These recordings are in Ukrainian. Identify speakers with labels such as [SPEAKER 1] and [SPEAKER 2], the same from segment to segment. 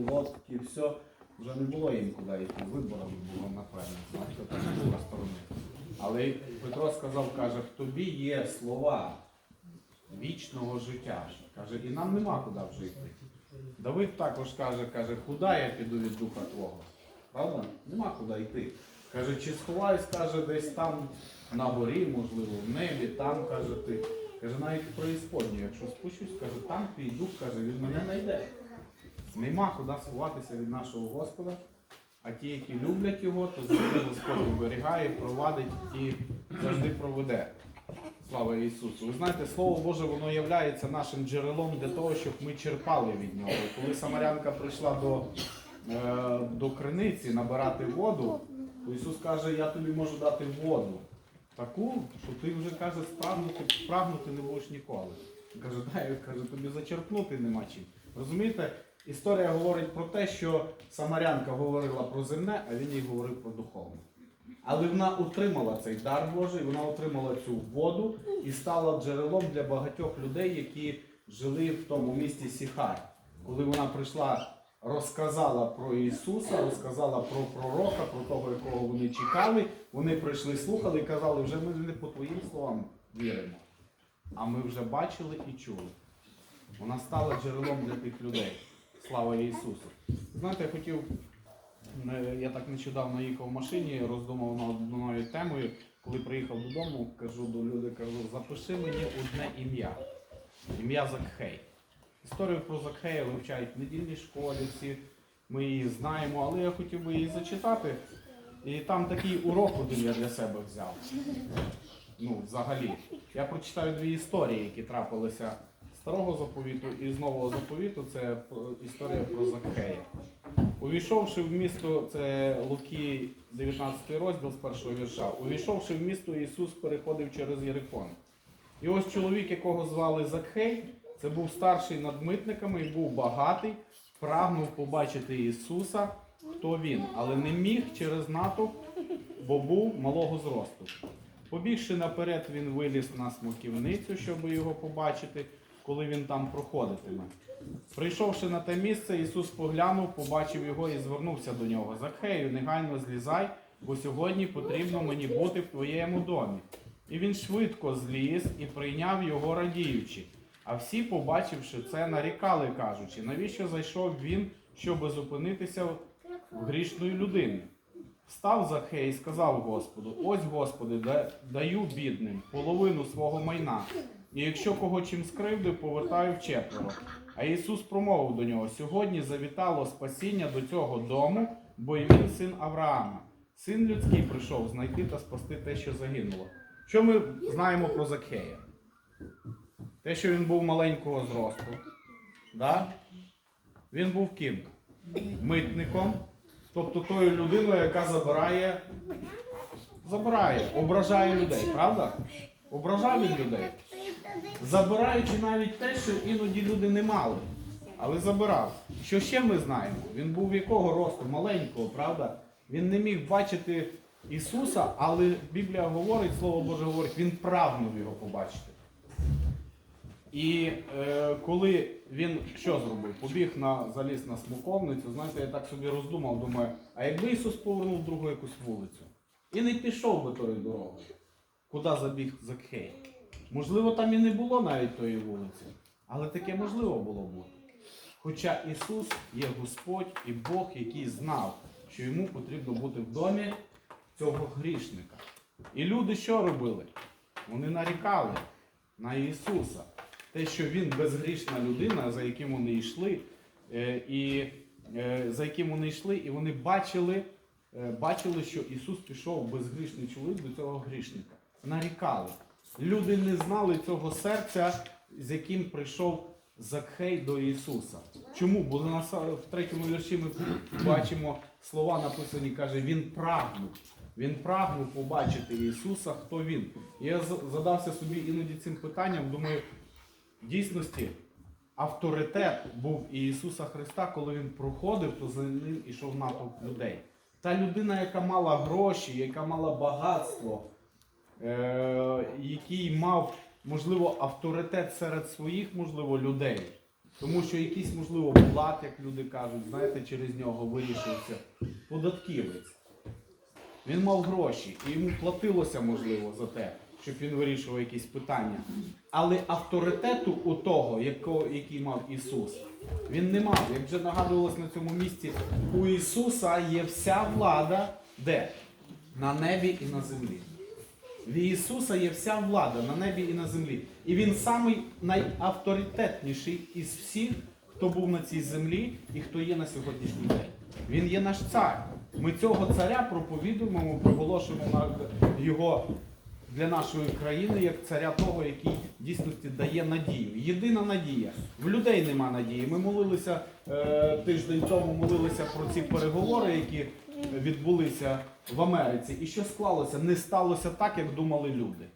[SPEAKER 1] лодки, все. Вже не було їм куди йти. Виборами було, напевно. Знаєте, так другої сторони. Але Петро сказав, каже, в тобі є слова вічного життя. Каже, і нам нема куди вже йти. Давид також каже, каже, куди я піду від духа твого? Правда? Нема куди йти. Каже, чи сховаюсь, каже, десь там на горі, можливо, в небі, там, каже ти. Каже, навіть в преісподню, якщо спущусь, каже, там твій дух, каже, він мене знайде. Нема куди сховатися від нашого Господа. А ті, які люблять його, то завжди Господь оберігає, провадить і завжди проведе. Слава Ісусу. Ви знаєте, Слово Боже, воно є нашим джерелом для того, щоб ми черпали від нього. Коли Самарянка прийшла до, е, до криниці набирати воду, то Ісус каже, я тобі можу дати воду. Таку, що ти вже каже, спрагнути, прагнути не будеш ніколи. Каже, дай, каже, тобі зачерпнути нема чим. Розумієте, історія говорить про те, що Самарянка говорила про земне, а він їй говорив про духовне. Але вона отримала цей дар Божий, вона отримала цю воду і стала джерелом для багатьох людей, які жили в тому місті Сіхар. Коли вона прийшла, розказала про Ісуса, розказала про пророка, про того, якого вони чекали, вони прийшли, слухали і казали, вже ми не по твоїм словам віримо. А ми вже бачили і чули. Вона стала джерелом для тих людей. Слава Ісусу. Знаєте, я хотів Я так нещодавно їхав в машині, роздумав над одною темою. Коли приїхав додому, кажу до люди, кажу, запиши мені одне ім'я. Ім'я Закхей. Історію про Закхея вивчають в недільній школі, всі ми її знаємо, але я хотів би її зачитати. І там такий урок один я для себе взяв. Ну, взагалі. Я прочитаю дві історії, які трапилися старого заповіту і з нового заповіту. Це історія про Закхея. Увійшовши в місто, це Луки 19 розділ з першого вірша. Увійшовши в місто, Ісус переходив через Єрихон. І ось чоловік, якого звали Закхей, це був старший над митниками і був багатий, прагнув побачити Ісуса, хто він, але не міг через натовп, бо був малого зросту. Побігши наперед, він виліз на смоківницю, щоб його побачити, коли він там проходитиме. Прийшовши на те місце, Ісус поглянув, побачив його і звернувся до нього. Закхею, негайно злізай, бо сьогодні потрібно мені бути в твоєму домі. І він швидко зліз і прийняв його радіючи. А всі, побачивши це, нарікали, кажучи, навіщо зайшов він, щоби зупинитися в грішної людини. Встав Захей і сказав Господу: Ось, Господи, даю бідним половину свого майна. І якщо кого чим скривдив, повертаю вчетверо. А Ісус промовив до нього: Сьогодні завітало спасіння до цього дому, бо й він син Авраама. Син людський прийшов знайти та спасти те, що загинуло. Що ми знаємо про Закхея? Те, що він був маленького зросту. Да? Він був ким? Митником. Тобто тою людиною, яка забирає, забирає, ображає людей, правда? Ображав він людей. Забираючи навіть те, що іноді люди не мали, але забирав. Що ще ми знаємо? Він був якого росту? Маленького, правда? Він не міг бачити Ісуса, але Біблія говорить, Слово Боже говорить, він прагнув його побачити. І е, коли він що зробив? Побіг на заліз на смоковницю, знаєте, я так собі роздумав, думаю, а якби Ісус повернув другу якусь вулицю і не пішов би тою дорогою, куди забіг Закхей? Можливо, там і не було навіть тої вулиці, але таке можливо було бути. Хоча Ісус є Господь і Бог, який знав, що йому потрібно бути в домі цього грішника. І люди що робили? Вони нарікали на Ісуса. Те, що Він безгрішна людина, за яким вони йшли, е, і е, за яким вони йшли, і вони бачили, е, бачили, що Ісус пішов безгрішний чоловік до цього грішника. Нарікали. Люди не знали цього серця, з яким прийшов Закхей до Ісуса. Чому? Бо в третьому вірші ми бачимо слова написані, каже, Він прагнув. Він прагнув побачити Ісуса, хто він. Я задався собі іноді цим питанням, думаю, в дійсності авторитет був і Ісуса Христа, коли Він проходив, то за ним ішов натовп людей. Та людина, яка мала гроші, яка мала багатство, який мав, можливо, авторитет серед своїх, можливо, людей. Тому що якийсь, можливо, плат, як люди кажуть, знаєте, через нього вирішився податківець. Він мав гроші, і йому платилося, можливо, за те, щоб він вирішував якісь питання. Але авторитету у того, якого, який мав Ісус, він не мав. Як вже нагадувалось на цьому місці, у Ісуса є вся влада де? На небі і на землі. В Ісуса є вся влада на небі і на землі. І Він самий найавторитетніший із всіх, хто був на цій землі і хто є на сьогоднішній день. Він є наш цар. Ми цього царя проповідуємо, проголошуємо його для нашої країни як царя того, який дійсності дає надію. Єдина надія. В людей нема надії. Ми молилися е, тиждень тому, молилися про ці переговори, які відбулися в Америці. І що склалося? Не сталося так, як думали люди.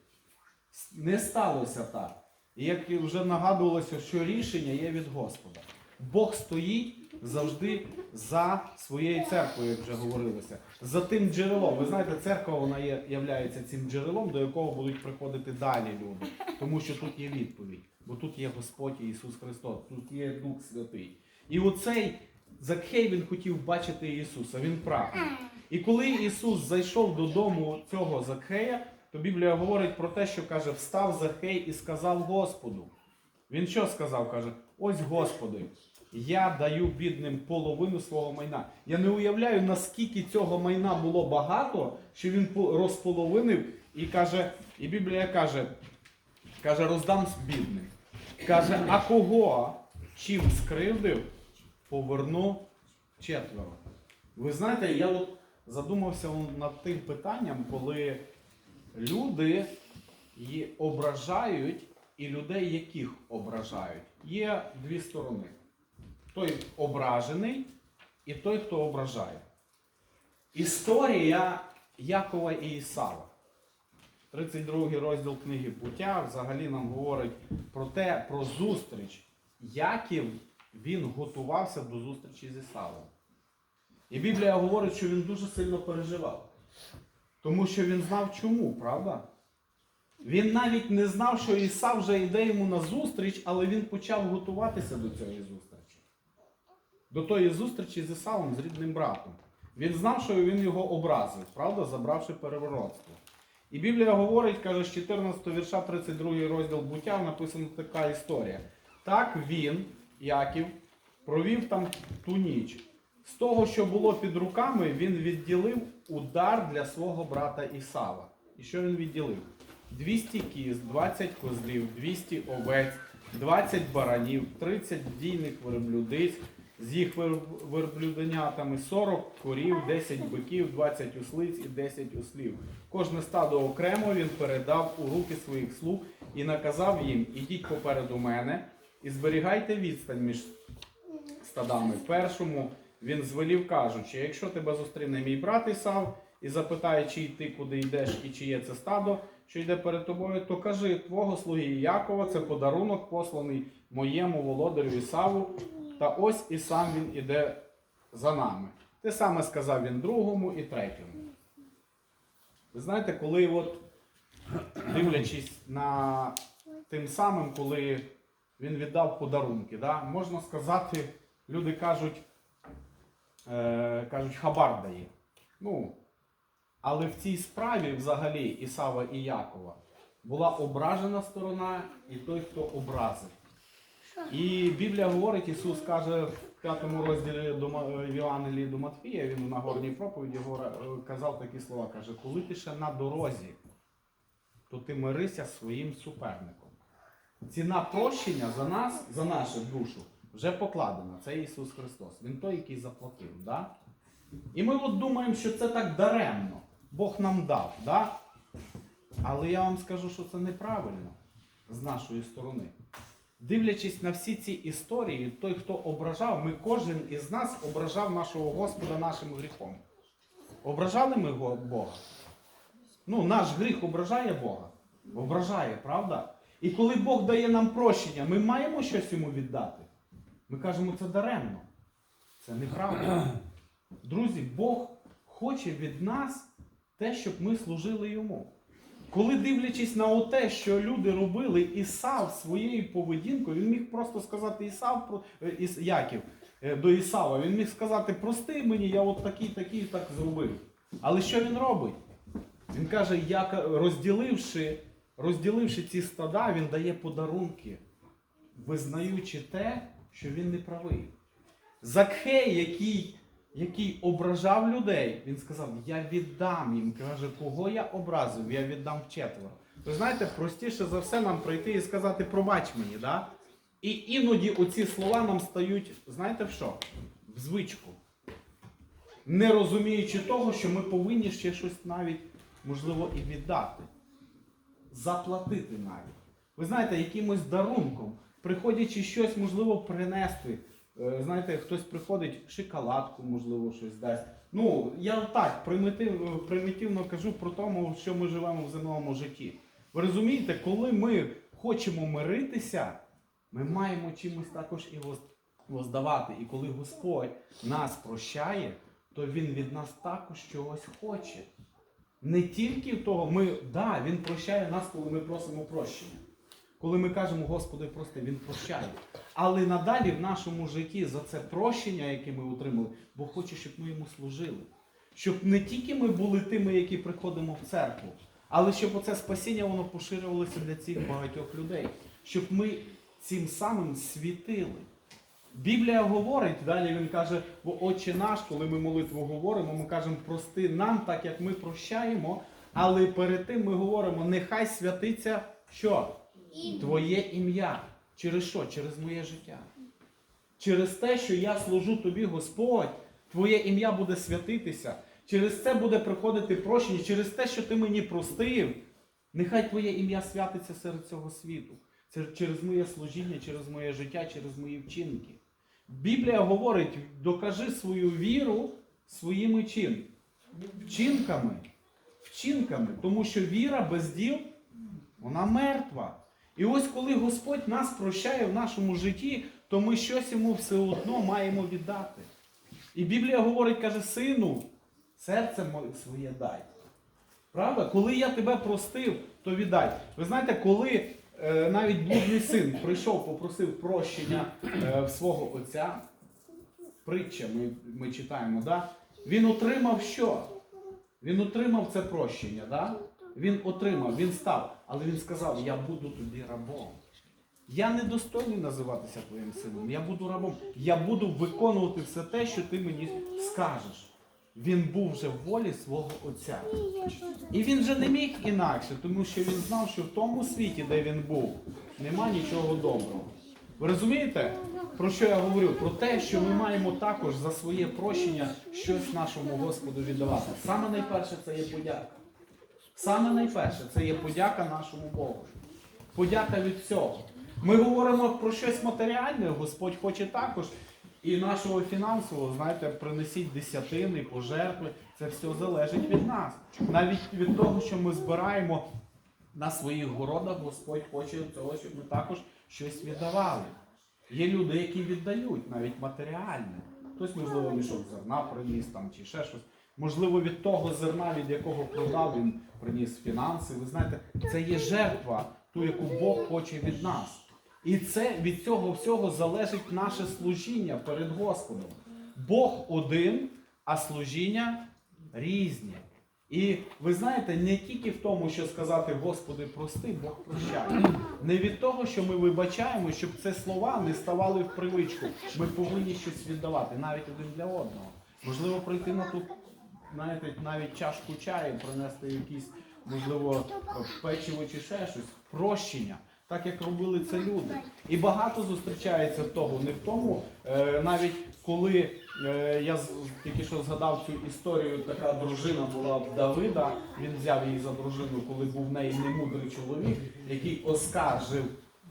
[SPEAKER 1] Не сталося так. І як вже нагадувалося, що рішення є від Господа. Бог стоїть завжди за своєю церквою, як вже говорилося, за тим джерелом. Ви знаєте, церква вона є, являється цим джерелом, до якого будуть приходити далі люди. Тому що тут є відповідь. Бо тут є Господь Ісус Христос, тут є Дух Святий. І оцей Закхей він хотів бачити Ісуса, він прагнув. І коли Ісус зайшов додому цього Закхея, то Біблія говорить про те, що каже, встав Закхей і сказав Господу. Він що сказав? Каже: ось Господи, я даю бідним половину свого майна. Я не уявляю, наскільки цього майна було багато, що він розполовинив і каже, і Біблія каже, каже, роздам бідним. Каже, а кого чим скривдив, поверну четверо. Ви знаєте, я от задумався над тим питанням, коли люди її ображають і людей, яких ображають. Є дві сторони. Той ображений і той, хто ображає. Історія Якова і Ісава. 32 розділ книги Буття взагалі нам говорить про те, про зустріч. Яків він готувався до зустрічі з Ісавом. І Біблія говорить, що він дуже сильно переживав. Тому що він знав чому, правда? Він навіть не знав, що Ісав вже йде йому на зустріч, але він почав готуватися до цієї зустрічі. До тої зустрічі з Ісавом, з рідним братом. Він знав, що він його образив, правда, забравши переворотство. І Біблія говорить, каже, з 14 вірша 32 розділ буття написана така історія. Так він, Яків, провів там ту ніч. З того, що було під руками, він відділив удар для свого брата Ісава. І що він відділив? 200 кіз, 20 козлів, 200 овець, 20 баранів, 30 дійних верблюдиць, з їх верблюденятами 40 корів, 10 биків, 20 ослиць і 10 ослів. Кожне стадо окремо він передав у руки своїх слуг і наказав їм: ідіть попереду мене і зберігайте відстань між стадами. Першому він звелів, кажучи, якщо тебе зустріне мій брат Ісав і запитає, чи йти, куди йдеш і чиє це стадо, що йде перед тобою, то кажи твого слуги Якова, це подарунок, посланий моєму володарю Ісаву, та ось і сам він іде за нами. Те саме сказав він другому і третьому. Ви знаєте, коли от дивлячись на тим самим, коли він віддав подарунки, да, можна сказати, люди кажуть, е, кажуть, хабар дає. Ну, але в цій справі взагалі Ісава і Якова була ображена сторона і той, хто образив. І Біблія говорить, Ісус каже в п'ятому розділі е, Євангелії до Матфія, він на горній проповіді е, казав такі слова, каже, коли ти ще на дорозі, то ти мирися зі своїм суперником. Ціна прощення за нас, за нашу душу, вже покладена. Це Ісус Христос. Він той, який заплатив. Да? І ми от думаємо, що це так даремно. Бог нам дав. Да? Але я вам скажу, що це неправильно з нашої сторони. Дивлячись на всі ці історії, той, хто ображав, ми кожен із нас ображав нашого Господа нашим гріхом. Ображали ми Бога? Ну, наш гріх ображає Бога. Ображає, правда? І коли Бог дає нам прощення, ми маємо щось йому віддати. Ми кажемо, це даремно. Це неправда. Друзі, Бог хоче від нас те, щоб ми служили йому. Коли дивлячись на те, що люди робили, Ісав своєю поведінкою, він міг просто сказати Ісав е, Іс, Яків е, до Ісава. Він міг сказати, прости мені, я от такий, такий так зробив. Але що він робить? Він каже, як розділивши, розділивши ці стада, він дає подарунки, визнаючи те, що він не правий. Закхей, який, який ображав людей, він сказав: Я віддам їм. Каже, кого я образив, я віддам вчетверо. Ви знаєте, простіше за все нам прийти і сказати, пробач мені, да? І іноді оці слова нам стають, знаєте в що? В звичку. Не розуміючи того, що ми повинні ще щось навіть, можливо, і віддати. Заплатити навіть. Ви знаєте, якимось дарунком, приходячи щось, можливо, принести. Е, Знаєте, хтось приходить, шоколадку, можливо, щось дасть. Ну, я так примітив, примітивно кажу про тому, що ми живемо в земному житті. Ви розумієте, коли ми хочемо миритися, ми маємо чимось також і воздавати. І коли Господь нас прощає, то Він від нас також чогось хоче. Не тільки того, ми, да, Він прощає нас, коли ми просимо прощення. Коли ми кажемо, Господи, прости, Він прощає. Але надалі в нашому житті за це прощення, яке ми отримали, Бог хоче, щоб ми йому служили. Щоб не тільки ми були тими, які приходимо в церкву, але щоб оце спасіння воно поширювалося для цих багатьох людей. Щоб ми цим самим світили. Біблія говорить, далі він каже, бо Отче наш, коли ми молитву говоримо, ми кажемо, прости нам, так як ми прощаємо, але перед тим ми говоримо, нехай святиться що? Твоє ім'я. Через що? Через моє життя. Через те, що я служу тобі, Господь, Твоє ім'я буде святитися. Через це буде приходити прощення, через те, що ти мені простив. Нехай Твоє ім'я святиться серед цього світу. Це через моє служіння, через моє життя, через мої вчинки. Біблія говорить, докажи свою віру своїми чин. Вчинками. Вчинками. Тому що віра без діл, вона мертва. І ось коли Господь нас прощає в нашому житті, то ми щось йому все одно маємо віддати. І Біблія говорить, каже, сину, серце моє своє дай. Правда? Коли я тебе простив, то віддай. Ви знаєте, коли навіть блудний син прийшов, попросив прощення е, в свого отця, притча, ми, ми читаємо, да? він отримав що? Він отримав це прощення, да? він отримав, він став, але він сказав, я буду тобі рабом. Я не достойний називатися твоїм сином, я буду рабом. Я буду виконувати все те, що ти мені скажеш. Він був вже в волі свого отця. І він же не міг інакше, тому що він знав, що в тому світі, де він був, нема нічого доброго. Ви розумієте, про що я говорю? Про те, що ми маємо також за своє прощення щось нашому Господу віддавати. Саме найперше це є подяка. Саме найперше це є подяка нашому Богу. Подяка від всього. Ми говоримо про щось матеріальне, Господь хоче також. І нашого фінансового, знаєте, принесіть десятини, пожертви. Це все залежить від нас. Навіть від того, що ми збираємо на своїх городах, Господь хоче цього, щоб ми також щось віддавали. Є люди, які віддають навіть матеріальне. Хтось, можливо, мішок зерна приніс там чи ще щось. Можливо, від того зерна, від якого продав, він приніс фінанси. Ви знаєте, це є жертва, ту, яку Бог хоче від нас. І це від цього всього залежить наше служіння перед Господом. Бог один, а служіння різні. І ви знаєте, не тільки в тому, що сказати Господи, прости, Бог прощає. Не від того, що ми вибачаємо, щоб це слова не ставали в привичку. Ми повинні щось віддавати, навіть один для одного. Можливо, прийти на ту, знаєте, навіть чашку чаю, принести якісь, можливо, печиво чи ще щось. Прощення. Так як робили це люди. І багато зустрічається того, не в тому, е, навіть коли е, я тільки що згадав цю історію, така дружина була Давида, він взяв її за дружину, коли був в неї немудрий чоловік, який оскаржив,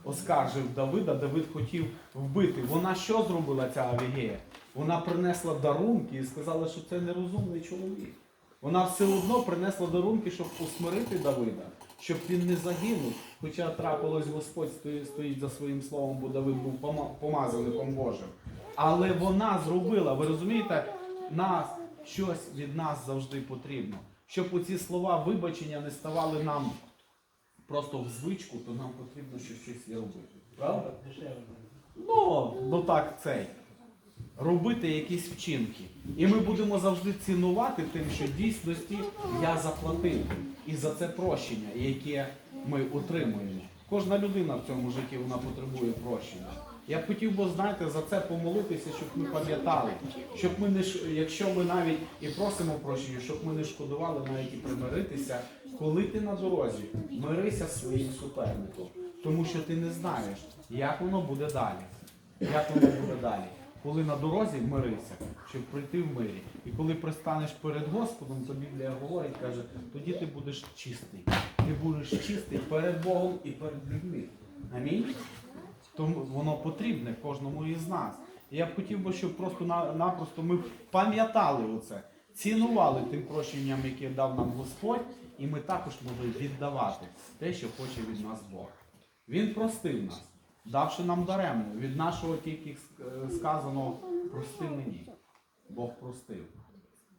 [SPEAKER 1] оскаржив Давида, Давид хотів вбити. Вона що зробила ця Авігея? Вона принесла дарунки і сказала, що це нерозумний чоловік. Вона все одно принесла дарунки, щоб усмирити Давида, щоб він не загинув. Хоча трапилось, Господь стоїть, за своїм словом, бо Давид був помазаником Божим. Але вона зробила, ви розумієте, нас щось від нас завжди потрібно. Щоб оці слова вибачення не ставали нам просто в звичку, то нам потрібно ще щось робити. Правда? Ну, ну так, цей. Робити якісь вчинки. І ми будемо завжди цінувати тим, що в дійсності я заплатив. І за це прощення, яке ми отримуємо. Кожна людина в цьому житті вона потребує прощення. Я б хотів би, знаєте, за це помолитися, щоб ми пам'ятали, щоб ми не якщо ми навіть і просимо прощення, щоб ми не шкодували навіть і примиритися, коли ти на дорозі, мирися з своїм суперником, тому що ти не знаєш, як воно буде далі. Як воно буде далі? Коли на дорозі мирися, щоб прийти в мирі. І коли пристанеш перед Господом, то Біблія говорить, каже, тоді ти будеш чистий. Ти будеш чистий перед Богом і перед людьми. Амінь. Тому воно потрібне кожному із нас. Я б хотів би, щоб просто-напросто ми пам'ятали оце, цінували тим прощенням, яке дав нам Господь, і ми також могли віддавати те, що хоче від нас Бог. Він простив нас, давши нам даремно. Від нашого тільки е, сказано прости мені. Бог простив.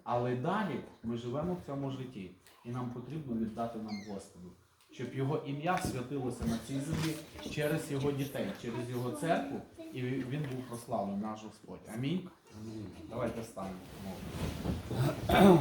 [SPEAKER 1] Але далі ми живемо в цьому житті, і нам потрібно віддати нам Господу, щоб його ім'я святилося на цій землі через його дітей, через його церкву, і він був прославлений, наш Господь. Амінь. Давайте станемо.